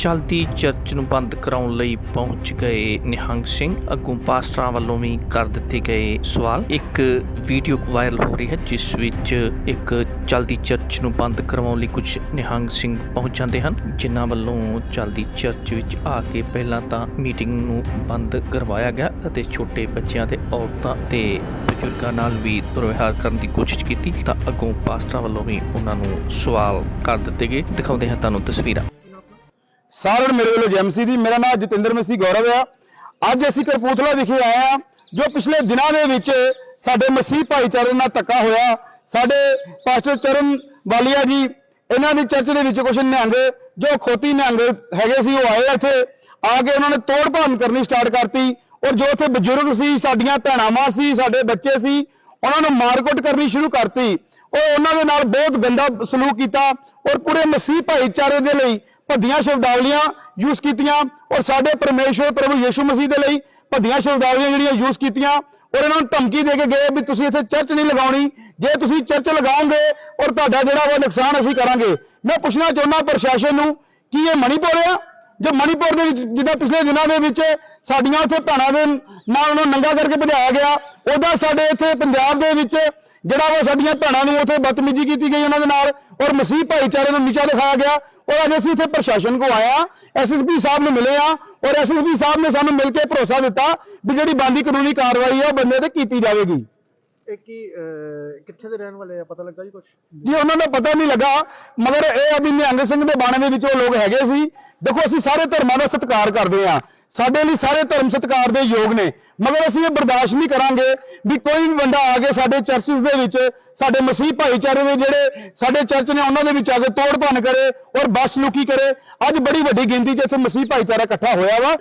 ਚਲਦੀ ਚਰਚ ਨੂੰ ਬੰਦ ਕਰਾਉਣ ਲਈ ਪਹੁੰਚ ਗਏ ਨਿਹੰਗ ਸਿੰਘ। ਅੱਗੋਂ ਪਾਸਟਰਾਂ ਵੱਲੋਂ ਵੀ ਕਰ ਦਿੱਤੇ ਗਏ ਸਵਾਲ। ਇੱਕ ਵੀਡੀਓ ਵਾਇਰਲ ਹੋ ਰਹੀ ਹੈ, ਜਿਸ ਵਿੱਚ ਇੱਕ ਚਲਦੀ ਚਰਚ ਨੂੰ ਬੰਦ ਕਰਵਾਉਣ ਲਈ ਕੁਝ ਨਿਹੰਗ ਸਿੰਘ ਪਹੁੰਚ ਜਾਂਦੇ ਹਨ। ਜਿਨ੍ਹਾਂ ਵੱਲੋਂ ਚਲਦੀ ਚਰਚ ਵਿੱਚ ਆ ਕੇ ਪਹਿਲਾਂ ਤਾਂ ਮੀਟਿੰਗ ਨੂੰ ਬੰਦ ਕਰਵਾਇਆ ਗਿਆ ਅਤੇ ਛੋਟੇ ਬੱਚਿਆਂ ਤੇ ਔਰਤਾਂ ਤੇ ਬਜ਼ੁਰਗਾਂ ਨਾਲ ਵੀ ਦੁਰਵਿਹਾਰ ਕਰਨ ਦੀ ਕੋਸ਼ਿਸ਼ ਕੀਤੀ ਤਾਂ ਅੱਗੋਂ ਪਾਸਟਰਾਂ ਵੱਲੋਂ ਵੀ ਉਹਨਾਂ ਨੂੰ ਸਵਾਲ ਕਰ ਦਿੱਤੇ ਗਏ। ਦਿਖਾਉਂਦੇ ਹਾਂ ਤੁਹਾਨੂੰ ਤਸਵੀਰਾਂ। ਸਾਰਿਆਂ ਨੂੰ ਮੇਰੇ ਵੱਲੋਂ ਜੈਮਸੀ ਦੀ, ਮੇਰਾ ਨਾਮ ਜਤਿੰਦਰ ਮਸੀਹ ਗੌਰਵ ਆ। ਅੱਜ ਅਸੀਂ ਕਰਪੂਥਲਾ ਵਿਖੇ ਆਏ ਆ ਜੋ ਪਿਛਲੇ ਦਿਨਾਂ ਦੇ ਵਿੱਚ ਸਾਡੇ ਮਸੀਹ ਭਾਈਚਾਰੇ ਨਾਲ ਧੱਕਾ ਹੋਇਆ। ਸਾਡੇ ਪਾਸਟਰ ਚਰਨ ਵਾਲੀਆ ਜੀ, ਇਹਨਾਂ ਦੀ ਚਰਚ ਦੇ ਵਿੱਚ ਕੁਝ ਨਿਹੰਗ, ਜੋ ਖੋਤੀ ਨਿਹੰਗ ਹੈਗੇ ਸੀ, ਉਹ ਆਏ ਇੱਥੇ। ਆ ਕੇ ਉਹਨਾਂ ਨੇ ਤੋੜ ਭੰਨ ਕਰਨੀ ਸਟਾਰਟ ਕਰਤੀ। ਔਰ ਜੋ ਉੱਥੇ ਬਜ਼ੁਰਗ ਸੀ, ਸਾਡੀਆਂ ਭੈਣਾਂ ਸੀ, ਸਾਡੇ ਬੱਚੇ ਸੀ, ਉਹਨਾਂ ਨੂੰ ਮਾਰਕੁੱਟ ਕਰਨੀ ਸ਼ੁਰੂ ਕਰਤੀ। ਉਹ ਉਹਨਾਂ ਦੇ ਨਾਲ ਬਹੁਤ ਗੰਦਾ ਸਲੂਕ ਕੀਤਾ। ਔਰ ਪੂਰੇ ਮਸੀਹ ਭਾਈਚਾਰੇ ਦੇ ਲਈ ਭੱਦੀਆਂ ਸ਼ਬਦਾਵਲੀਆਂ ਯੂਜ਼ ਕੀਤੀਆਂ ਔਰ ਸਾਡੇ ਪਰਮੇਸ਼ਵਰ ਪ੍ਰਭੂ ਯੀਸ਼ੂ ਮਸੀਹ ਦੇ ਲਈ ਭੱਦੀਆਂ ਸ਼ਬਦਾਵਲੀਆਂ ਜਿਹੜੀਆਂ ਯੂਜ਼ ਕੀਤੀਆਂ ਔਰ ਇਹਨਾਂ ਨੂੰ ਧਮਕੀ ਦੇ ਕੇ ਗਏ ਵੀ ਤੁਸੀਂ ਇੱਥੇ ਚਰਚ ਨਹੀਂ ਲਗਾਉਣੀ। ਜੇ ਤੁਸੀਂ ਚਰਚ ਲਗਾਓਗੇ ਔਰ ਤੁਹਾਡਾ ਜਿਹੜਾ ਉਹ ਨੁਕਸਾਨ ਅਸੀਂ ਕਰਾਂਗੇ। ਮੈਂ ਪੁੱਛਣਾ ਚਾਹੁੰਦਾ ਪ੍ਰਸ਼ਾਸਨ ਨੂੰ ਕੀ ਇਹ ਮਣੀਪੁਰ ਆ? ਜੋ ਮਣੀਪੁਰ ਦੇ ਵਿੱਚ ਜਿੱਦਾਂ ਪਿਛਲੇ ਦਿਨਾਂ ਦੇ ਵਿੱਚ ਸਾਡੀਆਂ ਉੱਥੇ ਭੈਣਾਂ ਦੇ ਨਾਲ ਉਹਨੂੰ ਨੰਗਾ ਕਰਕੇ ਭਜਾਇਆ ਗਿਆ। ਉਹਦਾ ਸਾਡੇ ਇੱਥੇ ਪੰਜਾਬ ਦੇ ਵਿੱਚ ਜਿਹੜਾ ਵਾ ਸਾਡੀਆਂ ਭੈਣਾਂ ਨੂੰ ਉੱਥੇ ਬਦਤਮੀਜ਼ੀ ਕੀਤੀ ਗਈ ਉਹਨਾਂ ਦੇ ਨਾਲ ਔਰ ਮਸੀਹ ਭਾਈਚਾਰੇ ਨੂੰ ਨੀਚਾ ਦਿਖਾਇਆ ਗਿਆ। ਔਰ ਅੱਜ ਅਸੀਂ ਇੱਥੇ ਪ੍ਰਸ਼ਾਸਨ ਕੋ ਆਇਆ ਐਸਐਸਪੀ ਸਾਹਿਬ ਨੂੰ ਮਿਲੇ ਆ ਔਰ ਐਸਐਸਪੀ ਸਾਹਿਬ ਨੇ ਸਾਨੂੰ ਮਿਲ ਕੇ ਭਰੋਸਾ ਦਿੱਤਾ ਵੀ ਜਿਹੜੀ ਬੰਦੀ ਕਾਨੂੰਨੀ ਕਾਰਵਾਈ ਹੈ ਉਹ ਬੰਦੇ ਤੇ ਕੀਤੀ ਜਾਵੇਗੀ। ਇਹ ਕੀ ਅਹ, ਕਿੱਥੇ ਦੇ ਰਹਿਣ ਵਾਲੇ ਆ? ਪਤਾ ਲੱਗਾ ਜੀ ਕੁਝ ਜੀ ਉਹਨਾਂ ਦਾ ਪਤਾ ਨਹੀਂ ਲੱਗਾ ਮਗਰ ਇਹ ਅਭੀ ਨਿਹੰਗ ਸਿੰਘ ਦੇ ਬਾਣੇ ਦੇ ਵਿੱਚ ਉਹ ਲੋਕ ਹੈਗੇ ਸੀ। ਦੇਖੋ ਅਸੀਂ ਸਾਰੇ ਧਰਮਾਂ ਦਾ ਸਤਿਕਾਰ ਕਰਦੇ ਆ ਸਾਡੇ ਲਈ ਸਾਰੇ ਧਰਮ ਸਤਿਕਾਰ ਦੇ ਯੋਗ ਨੇ। ਮਗਰ ਅਸੀਂ ਇਹ ਬਰਦਾਸ਼ਤ ਨਹੀਂ ਕਰਾਂਗੇ ਵੀ ਕੋਈ ਵੀ ਬੰਦਾ ਆ ਕੇ ਸਾਡੇ ਚਰਚਸ ਦੇ ਵਿੱਚ ਸਾਡੇ ਮਸੀਹ ਭਾਈਚਾਰੇ ਦੇ ਜਿਹੜੇ ਸਾਡੇ ਚਰਚ ਨੇ ਉਹਨਾਂ ਦੇ ਵਿੱਚ ਆ ਕੇ ਤੋੜ ਭੰਨ ਕਰੇ ਔਰ ਬਸ ਲੁਕੀ ਕਰੇ। ਅੱਜ ਬੜੀ ਵੱਡੀ ਗਿਣਤੀ 'ਚ ਇੱਥੇ ਮਸੀਹ ਭਾਈਚਾਰਾ ਇਕੱਠਾ ਹੋਇਆ ਵਾ।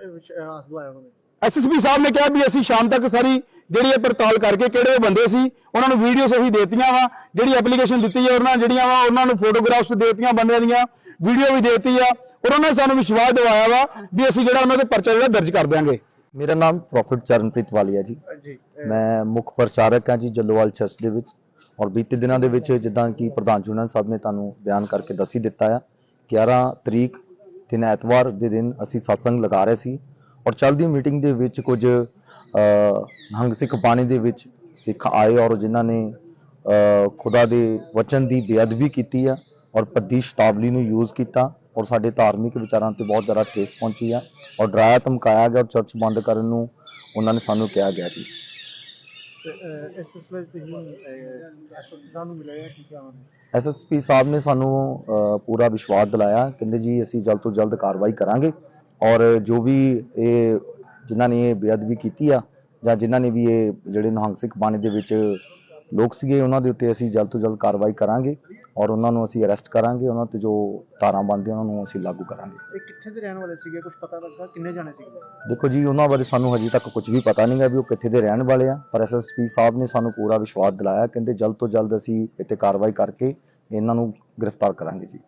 ਐਸਐਸਪੀ ਸਾਹਿਬ ਨੇ ਕਿਹਾ ਵੀ ਅਸੀਂ ਸ਼ਾਮ ਤੱਕ ਸਾਰੀ ਜਿਹੜੀ ਇਹ ਪੜਤਾਲ ਕਰਕੇ ਕਿਹੜੇ ਉਹ ਬੰਦੇ ਸੀ ਉਹਨਾਂ ਨੂੰ ਵੀਡੀਓਸ ਅਸੀਂ ਦੇਤੀਆਂ ਵਾ ਜਿਹੜੀ ਐਪਲੀਕੇਸ਼ਨ ਦਿੱਤੀ ਹੈ ਉਹਨਾਂ ਜਿਹੜੀਆਂ ਵਾ ਉਹਨਾਂ ਨੂੰ ਫੋਟੋਗ੍ਰਾਫਸ ਦੇਤੀਆਂ ਬੰਦਿਆਂ ਦੀਆਂ ਵੀਡੀਓ ਵੀ ਦੇਤੀ ਆ ਔਰ ਉਹਨਾਂ ਨੇ ਸਾਨੂੰ ਵਿਸ਼ਵਾਸ ਦਿਵਾਇਆ ਵਾ ਵੀ ਅਸੀਂ ਜਿਹੜਾ ਉਹਨਾਂ ਦੇ ਪਰਚਾ ਜਿਹੜਾ ਦਰਜ ਕਰ ਦਿਆਂਗੇ। ਮੇਰਾ ਨਾਮ ਪ੍ਰੋਫੈਟ ਚਰਨਪ੍ਰੀਤ ਵਾਲੀਆ ਜੀ। ਜੀ ਮੈਂ ਮੁੱਖ ਪ੍ਰਚਾਰਕ ਹਾਂ ਜੀ ਜੱਲੋਵਾਲ ਚਰਚ ਦੇ ਵਿੱਚ। ਔਰ ਬੀਤੇ ਦਿਨਾਂ ਦੇ ਵਿੱਚ ਜਿੱਦਾਂ ਕਿ ਪ੍ਰਧਾਨ ਚੁਣਨ ਸਾਹਿਬ ਨੇ ਤੁਹਾਨੂੰ ਬਿਆਨ ਕਰਕੇ ਦੱਸੀ ਦਿੱਤਾ ਆ 11 ਤਰੀਕ ਦਿਨ ਐਤਵਾਰ ਦੇ ਦਿਨ ਅਸੀਂ satsang ਲਗਾ ਰਹੇ ਸੀ ਔਰ ਚੱਲਦੀ ਮੀਟਿੰਗ ਦੇ ਵਿੱਚ ਕੁਝ ਹੰਗ ਸਿੱਖ ਬਾਣੀ ਦੇ ਵਿੱਚ ਸਿੱਖ ਆਏ ਔਰ ਜਿਨ੍ਹਾਂ ਨੇ ਖੁਦਾ ਦੇ ਵਚਨ ਦੀ ਬੇਅਦਬੀ ਕੀਤੀ ਆ ਔਰ ਪੱਦੀ ਸ਼ਤਾਵਲੀ ਨੂੰ ਯੂਜ਼ ਕੀਤਾ ਔਰ ਸਾਡੇ ਧਾਰਮਿਕ ਵਿਚਾਰਾਂ ਤੇ ਬਹੁਤ ਜ਼ਿਆਦਾ ਠੇਸ ਪਹੁੰਚੀ ਆ ਔਰ ਡਰਾਇਆ ਧਮਕਾਇਆ ਗਿਆ ਔਰ ਚਰਚ ਬੰਦ ਕਰਨ ਨੂੰ ਉਹਨਾਂ ਨੇ ਸਾਨੂੰ ਕਿਹਾ ਗਿਆ ਜੀ। ਇਸ ਸਿਲਸਿਲੇ 'ਚ ਤੁਸੀਂ ਐਸਐਸਪੀ ਸਾਹਿਬ ਨੂੰ ਮਿਲੇ ਆ ਕੀ ਕਿਹਾ ਨੇ ਐਸਐਸਪੀ ਸਾਹਿਬ ਨੇ ਸਾਨੂੰ ਅ, ਪੂਰਾ ਵਿਸ਼ਵਾਸ ਦਿਲਾਇਆ ਕਹਿੰਦੇ ਜੀ ਅਸੀਂ ਜਲਦ ਤੋਂ ਜਲਦ ਕਾਰਵਾਈ ਕਰਾਂਗੇ ਔਰ ਜੋ ਵੀ ਇਹ ਜਿਨ੍ਹਾਂ ਨੇ ਇਹ ਬੇਅਦਬੀ ਕੀਤੀ ਆ ਜਾਂ ਜਿਨ੍ਹਾਂ ਨੇ ਵੀ ਇਹ ਜਿਹੜੇ ਨਿਹੰਗ ਸਿੱਖ ਬਾਣੀ ਦੇ ਵਿੱਚ ਲੋਕ ਸੀਗੇ ਉਹਨਾਂ ਦੇ ਉੱਤੇ ਅਸੀਂ ਜਲਦ ਤੋਂ ਜਲਦ ਕਾਰਵਾਈ ਕਰਾਂਗੇ ਔਰ ਉਹਨਾਂ ਨੂੰ ਅਸੀਂ ਅਰੈਸਟ ਕਰਾਂਗੇ ਉਹਨਾਂ ਤੇ ਜੋ ਧਾਰਾਂ ਬਣਦੀਆਂ ਉਹਨਾਂ ਨੂੰ ਅਸੀਂ ਲਾਗੂ ਕਰਾਂਗੇ। ਇਹ ਕਿੱਥੇ ਦੇ ਰਹਿਣ ਵਾਲੇ ਸੀਗੇ? ਕੁਝ ਪਤਾ ਲੱਗਾ? ਕਿੰਨੇ ਜਾਣੇ ਸੀਗੇ? ਦੇਖੋ ਜੀ ਉਹਨਾਂ ਬਾਰੇ ਸਾਨੂੰ ਹਜੇ ਤੱਕ ਕੁਝ ਵੀ ਪਤਾ ਨਹੀਂਗਾ ਵੀ ਉਹ ਕਿੱਥੇ ਦੇ ਰਹਿਣ ਵਾਲੇ ਆ ਪਰ ਐਸਐਸਪੀ ਸਾਹਿਬ ਨੇ ਸਾਨੂੰ ਪੂਰਾ ਵਿਸ਼ਵਾਸ ਦਿਲਾਇਆ ਕਹਿੰਦੇ ਜਲਦ ਤੋਂ ਜਲਦ ਅਸੀਂ ਇੱਥੇ ਕਾਰਵਾਈ ਕਰਕੇ ਇਹਨਾਂ ਨੂੰ ਗ੍ਰਿਫਤਾਰ ਕਰਾਂਗੇ ਜੀ।